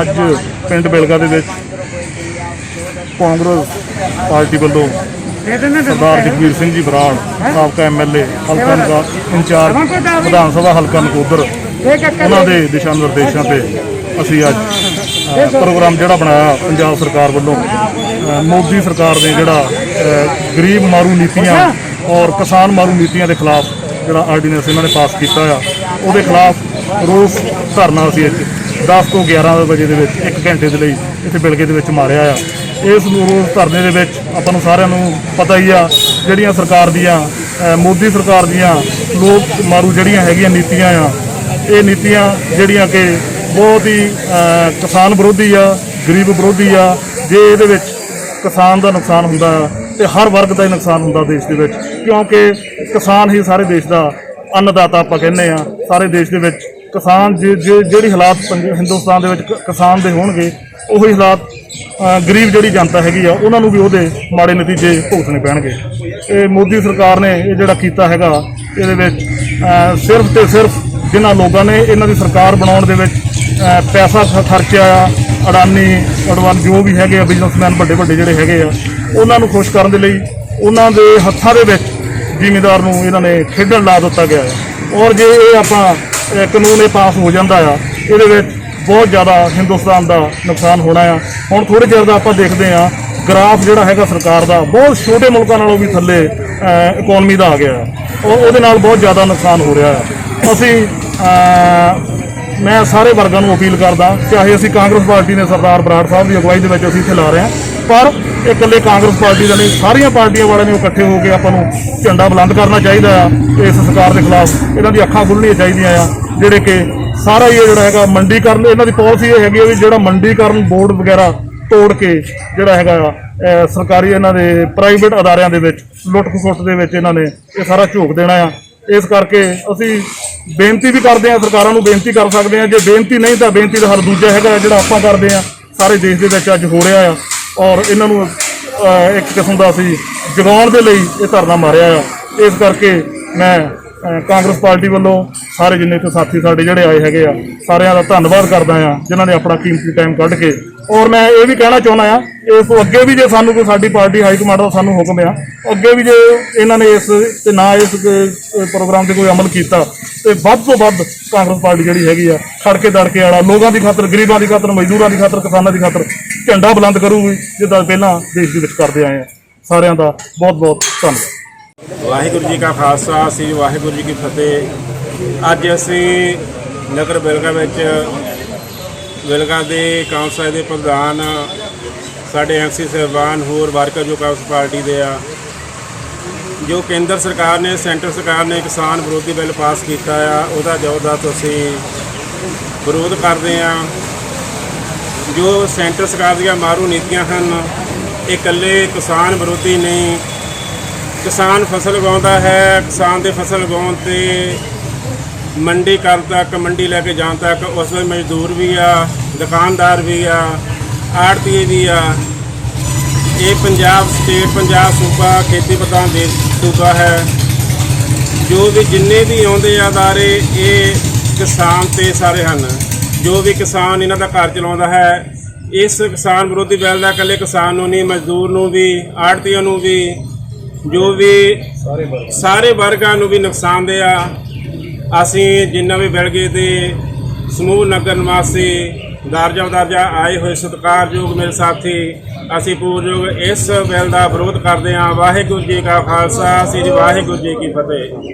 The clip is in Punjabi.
ਅੱਜ ਪਿੰਡ ਬਿਲਗਾ ਦੇ ਵਿੱਚ ਕਾਂਗਰਸ ਪਾਰਟੀ ਵੱਲੋਂ ਸਰਦਾਰ ਜਗਵੀਰ ਸਿੰਘ ਜੀ ਬਰਾੜ, ਸਾਬਕਾ ਐਮਐਲਏ ਹਲਕਾ ਨਗਾ ਇੰਚਾਰਜ, ਵਿਧਾਨ ਸਭਾ ਹਲਕਾ ਨਕੋਦਰ, ਉਹਨਾਂ ਦੇ ਦਿਸ਼ਾ ਨਿਰਦੇਸ਼ਾਂ ਤੇ ਅਸੀਂ ਅੱਜ ਪ੍ਰੋਗਰਾਮ ਜਿਹੜਾ ਬਣਾਇਆ ਪੰਜਾਬ ਸਰਕਾਰ ਵੱਲੋਂ। ਮੋਦੀ ਸਰਕਾਰ ਨੇ ਜਿਹੜਾ ਗਰੀਬ ਮਾਰੂ ਨੀਤੀਆਂ ਔਰ ਕਿਸਾਨ ਮਾਰੂ ਨੀਤੀਆਂ ਦੇ ਖਿਲਾਫ ਜਿਹੜਾ ਆਰਡੀਨੈਂਸ ਇਹਨਾਂ ਨੇ ਪਾਸ ਕੀਤਾ ਆ, ਉਹਦੇ ਖਿਲਾਫ ਰੋਸ ਧਰਨਾ ਅਸੀਂ ਇੱਥੇ 10 ਤੋਂ 11 ਵਜੇ ਦੇ ਵਿੱਚ 1 ਘੰਟੇ ਦੇ ਲਈ ਇੱਥੇ ਬਿਲਗੇ ਦੇ ਵਿੱਚ ਮਾਰਿਆ ਆ। ਇਸ ਨੂੰ ਰੋਸ ਧਰਨੇ ਦੇ ਵਿੱਚ ਆਪਾਂ ਨੂੰ ਸਾਰਿਆਂ ਨੂੰ ਪਤਾ ਹੀ ਆ, ਜਿਹੜੀਆਂ ਸਰਕਾਰ ਦੀਆਂ ਮੋਦੀ ਸਰਕਾਰ ਦੀਆਂ ਲੋਕ ਮਾਰੂ ਜਿਹੜੀਆਂ ਹੈਗੀਆਂ ਨੀਤੀਆਂ ਆ, ਇਹ ਨੀਤੀਆਂ ਜਿਹੜੀਆਂ ਕਿ ਬਹੁਤ ਹੀ ਕਿਸਾਨ ਵਿਰੋਧੀ ਆ, ਗਰੀਬ ਵਿਰੋਧੀ ਆ, ਜੇ ਇਹਦੇ ਵਿੱਚ ਕਿਸਾਨ ਦਾ ਨੁਕਸਾਨ ਹੁੰਦਾ ਆ ਤੇ ਹਰ ਵਰਗ ਦਾ ਹੀ ਨੁਕਸਾਨ ਹੁੰਦਾ ਦੇਸ਼ ਦੇ ਵਿੱਚ। ਕਿਉਂਕਿ ਕਿਸਾਨ ਹੀ ਸਾਰੇ ਦੇਸ਼ ਦਾ ਅੰਨਦਾਤਾ ਆਪਾਂ ਕਹਿੰਦੇ ਆ, ਸਾਰੇ ਦੇਸ਼ ਦੇ ਵਿੱਚ ਕਿਸਾਨ ਜੇ- ਜਿਹੜੀ ਹਾਲਾਤ ਪੰਜ- ਹਿੰਦੁਸਤਾਨ ਦੇ ਵਿੱਚ ਕਿਸਾਨ ਦੇ ਹੋਣਗੇ, ਉਹੀ ਹਾਲਾਤ ਗਰੀਬ ਜਿਹੜੀ ਜਨਤਾ ਹੈਗੀ ਆ, ਉਹਨਾਂ ਨੂੰ ਵੀ ਉਹਦੇ ਮਾੜੇ ਨਤੀਜੇ ਭੁਗਤਣੇ ਪੈਣਗੇ। ਇਹ ਮੋਦੀ ਸਰਕਾਰ ਨੇ ਇਹ ਜਿਹੜਾ ਕੀਤਾ ਹੈਗਾ, ਇਹਦੇ ਵਿੱਚ ਸਿਰਫ ਤੇ ਸਿਰਫ ਜਿਨ੍ਹਾਂ ਲੋਕਾਂ ਨੇ ਇਹਨਾਂ ਦੀ ਸਰਕਾਰ ਬਣਾਉਣ ਦੇ ਵਿੱਚ ਪੈਸਾ ਖਰਚਿਆ ਆ, ਅਡਾਨੀ, ਅਡਵਾਨ ਜੋ ਵੀ ਹੈਗੇ ਆ, ਬਿਜ਼ਨਸਮੈਨ ਵੱਡੇ ਵੱਡੇ ਜਿਹੜੇ ਹੈਗੇ ਆ, ਉਹਨਾਂ ਨੂੰ ਖੁਸ਼ ਕਰਨ ਦੇ ਲਈ ਉਹਨਾਂ ਦੇ ਹੱਥਾਂ ਦੇ ਵਿੱਚ ਜ਼ਿਮੀਦਾਰ ਨੂੰ ਇਹਨਾਂ ਨੇ ਖੇਡਣ ਲਾ ਦਿੱਤਾ ਗਿਆ ਹੈ ਔਰ ਜੇ ਇਹ ਆਪਾਂ ਕਾਨੂੰਨ ਇਹ ਪਾਸ ਹੋ ਜਾਂਦਾ ਆ, ਇਹਦੇ ਵਿੱਚ ਬਹੁਤ ਜ਼ਿਆਦਾ ਹਿੰਦੁਸਤਾਨ ਦਾ ਨੁਕਸਾਨ ਹੋਣਾ ਆ ਹੁਣ ਥੋੜੇ ਚਿਰ ਦਾ ਆਪਾਂ ਦੇਖਦੇ ਆ ਗ੍ਰਾਫ ਜਿਹੜਾ ਹੈਗਾ ਸਰਕਾਰ ਦਾ, ਬਹੁਤ ਛੋਟੇ ਮੁਲਕਾਂ ਨਾਲੋਂ ਵੀ ਥੱਲੇ ਇਕਨੋਮੀ ਦਾ ਆ ਗਿਆ ਹੈ। ਉਹ, ਉਹਦੇ ਨਾਲ ਬਹੁਤ ਜ਼ਿਆਦਾ ਨੁਕਸਾਨ ਹੋ ਰਿਹਾ ਹੈ ਅਸੀਂ ਮੈਂ ਸਾਰੇ ਵਰਗਾਂ ਨੂੰ ਅਪੀਲ ਕਰਦਾ, ਚਾਹੇ ਅਸੀਂ ਕਾਂਗਰਸ ਪਾਰਟੀ ਨੇ ਸਰਦਾਰ ਬਰਾੜ ਸਾਹਿਬ ਦੀ ਅਗਵਾਈ ਦੇ ਵਿੱਚ ਅਸੀਂ ਇੱਥੇ ਲਾ ਰਹੇ ਹਾਂ ਪਰ ਇਹ ਇਕੱਲੇ ਕਾਂਗਰਸ ਪਾਰਟੀ ਦਾ ਨਹੀਂ ਸਾਰੀਆਂ ਪਾਰਟੀਆਂ ਵਾਲਿਆਂ ਨੇ ਇਕੱਠੇ ਹੋ ਕੇ ਆਪਾਂ ਨੂੰ ਝੰਡਾ ਬੁਲੰਦ ਕਰਨਾ ਚਾਹੀਦਾ ਆ ਤੇ ਇਸ ਸਰਕਾਰ ਦੇ ਖਿਲਾਫ ਇਹਨਾਂ ਦੀ ਅੱਖਾਂ ਖੁੱਲਣੀਆਂ ਚਾਹੀਦੀਆਂ ਆ ਜਿਹੜੇ ਕਿ ਸਾਰਾ ਹੀ ਇਹ ਜਿਹੜਾ ਹੈਗਾ ਮੰਡੀਕਰਨ ਇਹਨਾਂ ਦੀ ਪਾਲਿਸੀ ਇਹ ਹੈਗੀ ਆ ਵੀ ਜਿਹੜਾ ਮੰਡੀਕਰਨ ਬੋਰਡ ਵਗੈਰਾ ਤੋੜ ਕੇ ਜਿਹੜਾ ਹੈਗਾ ਆ, ਸਰਕਾਰੀ ਇਹਨਾਂ ਦੇ ਪ੍ਰਾਈਵੇਟ ਅਦਾਰਿਆਂ ਦੇ ਵਿੱਚ ਲੁੱਟ ਖਸੁੱਟ ਦੇ ਵਿੱਚ ਇਹਨਾਂ ਨੇ ਇਹ ਸਾਰਾ ਝੋਕ ਦੇਣਾ ਆ। ਇਸ ਕਰਕੇ ਅਸੀਂ ਬੇਨਤੀ ਵੀ ਕਰਦੇ ਆ ਸਰਕਾਰਾਂ ਨੂੰ ਬੇਨਤੀ ਕਰ ਸਕਦੇ ਆ ਜੇ ਬੇਨਤੀ ਨਹੀਂ ਤਾਂ ਬੇਨਤੀ ਦਾ ਹਰ ਦੂਜਾ ਹੈਗਾ ਜਿਹੜਾ ਆਪਾਂ ਕਰਦੇ ਆ ਸਾਰੇ ਦੇਸ਼ ਦੇ ਵਿੱਚ ਅੱਜ ਹੋ ਰਿਹਾ ਆ। ਔਰ ਇਹਨਾਂ ਨੂੰ ਅਹ, ਇੱਕ ਕਿਸਮ ਦਾ ਅਸੀਂ ਜਗਾਉਣ ਦੇ ਲਈ ਇਹ ਧਰਨਾ ਮਾਰਿਆ ਆ। ਇਸ ਕਰਕੇ ਮੈਂ ਕਾਂਗਰਸ ਪਾਰਟੀ ਵੱਲੋਂ ਸਾਰੇ ਜਿੰਨੇ ਇੱਥੇ ਸਾਥੀ ਸਾਡੇ ਜਿਹੜੇ ਆਏ ਹੈਗੇ ਆ, ਸਾਰਿਆਂ ਦਾ ਧੰਨਵਾਦ ਕਰਦਾ ਆ, ਜਿਨ੍ਹਾਂ ਨੇ ਆਪਣਾ ਕੀਮਤੀ ਟਾਈਮ ਕੱਢ ਕੇ। ਔਰ ਮੈਂ ਇਹ ਵੀ ਕਹਿਣਾ ਚਾਹੁੰਦਾ ਆ, ਇਸ ਤੋਂ ਅੱਗੇ ਵੀ ਜੇ ਸਾਨੂੰ ਕੋਈ ਸਾਡੀ ਪਾਰਟੀ ਹਾਈ ਕਮਾਂਡ ਦਾ ਸਾਨੂੰ ਹੁਕਮ ਆ, ਅੱਗੇ ਵੀ ਜੇ ਇਹਨਾਂ ਨੇ ਇਸ ਤੇ ਨਾ ਇਸ ਪ੍ਰੋਗਰਾਮ ਤੇ ਕੋਈ ਅਮਲ ਕੀਤਾ, ਤੇ ਵੱਧ ਤੋਂ ਵੱਧ ਕਾਂਗਰਸ ਪਾਰਟੀ ਜਿਹੜੀ ਹੈਗੀ ਆ, ਖੜਕੇ ਦੜਕੇ ਵਾਲਾ, ਲੋਕਾਂ ਦੀ ਖਾਤਰ, ਗਰੀਬਾਂ ਦੀ ਖਾਤਰ, ਮਜ਼ਦੂਰਾਂ ਦੀ ਖਾਤਰ, ਕਿਸਾਨਾਂ ਦੀ ਖਾਤਰ ਝੰਡਾ ਬੁਲੰਦ ਕਰੂਗੀ, ਜਿੱਦਾਂ ਪਹਿਲਾਂ ਦੇਸ਼ ਦੇ ਵਿੱਚ ਕਰਦੇ ਆਏ ਆ। ਸਾਰਿਆਂ ਦਾ ਬਹੁਤ ਬਹੁਤ ਧੰਨਵਾਦ। ਵਾਹਿਗੁਰੂ ਜੀ ਕਾ ਖਾਲਸਾ, ਸ੍ਰੀ ਵਾਹਿਗੁਰੂ ਜੀ ਕੀ ਫਤਿਹ। ਅੱਜ ਅਸੀਂ ਨਗਰ ਬਿਲਗਾ ਵਿੱਚ ਬਿਲਗਾ ਦੇ ਕਾਉਂਸਲ ਦੇ ਪ੍ਰਧਾਨ ਸਾਡੇ ਐਮਸੀ ਸਾਹਿਬਾਨ ਹੋਰ ਵਰਕਰ ਜੋ ਕਾਂਗਰਸ ਪਾਰਟੀ ਦੇ ਆ, ਜੋ ਕੇਂਦਰ ਸਰਕਾਰ ਨੇ, ਸੈਂਟਰ ਸਰਕਾਰ ਨੇ ਕਿਸਾਨ ਵਿਰੋਧੀ ਬਿੱਲ ਪਾਸ ਕੀਤਾ ਆ, ਉਹਦਾ ਜ਼ਬਰਦਸਤ ਅਸੀਂ ਵਿਰੋਧ ਕਰਦੇ ਆ। ਜੋ ਸੈਂਟਰ ਸਰਕਾਰ ਦੀਆਂ ਮਾਰੂ ਨੀਤੀਆਂ ਹਨ, ਇਹ ਇਕੱਲੇ ਕਿਸਾਨ ਵਿਰੋਧੀ ਨਹੀਂ ਕਿਸਾਨ ਫਸਲ ਉਗਾਉਂਦਾ ਹੈ, ਕਿਸਾਨ ਦੇ ਫਸਲ ਉਗਾਉਣ ਤੇ ਮੰਡੀ ਕਰਨ ਤੱਕ, ਮੰਡੀ ਲੈ ਕੇ ਜਾਣ ਤੱਕ ਉਸ ਵਿੱਚ ਮਜ਼ਦੂਰ ਵੀ ਆ, ਦੁਕਾਨਦਾਰ ਵੀ ਆ, ਆੜਤੀਏ ਵੀ ਆ। ਇਹ ਪੰਜਾਬ ਸਟੇਟ, ਪੰਜਾਬ ਸੂਬਾ ਖੇਤੀ ਪ੍ਰਧਾਨ ਦੇਸ਼ ਸੂਬਾ ਹੈ। ਜੋ ਵੀ ਜਿੰਨੇ ਵੀ ਆਉਂਦੇ ਆ ਅਦਾਰੇ, ਇਹ ਕਿਸਾਨ ਤੇ ਸਾਰੇ ਹਨ। ਜੋ ਵੀ ਕਿਸਾਨ ਇਹਨਾਂ ਦਾ ਘਰ ਚਲਾਉਂਦਾ ਹੈ, ਇਸ ਕਿਸਾਨ ਵਿਰੋਧੀ ਬਿੱਲ ਦਾ ਇਕੱਲੇ ਕਿਸਾਨ ਨੂੰ ਨਹੀਂ, ਮਜ਼ਦੂਰ ਨੂੰ ਵੀ, ਆੜਤੀਆਂ ਨੂੰ ਵੀ ਜੋ ਵੀ ਸਾਰੇ ਵਰਗਾਂ ਨੂੰ ਵੀ ਨੁਕਸਾਨਦੇ ਆ, ਅਸੀਂ ਜਿੰਨਾ ਵੀ ਬਿਲਗੇ ਦੇ ਸਮੂਹ ਨਗਰ ਨਿਵਾਸੀ ਦਰਜਾ ਦਰਜਾ ਆਏ ਹੋਏ ਸਤਿਕਾਰਯੋਗ ਮੇਰੇ ਸਾਥੀ, ਅਸੀਂ ਪੂਰਯੋਗ ਇਸ ਬਿੱਲ ਦਾ ਵਿਰੋਧ ਕਰਦੇ ਹਾਂ। ਵਾਹਿਗੁਰੂ ਜੀ ਕਾ ਖਾਲਸਾ, ਸ੍ਰੀ ਵਾਹਿਗੁਰੂ ਜੀ ਕੀ ਫਤਿਹ।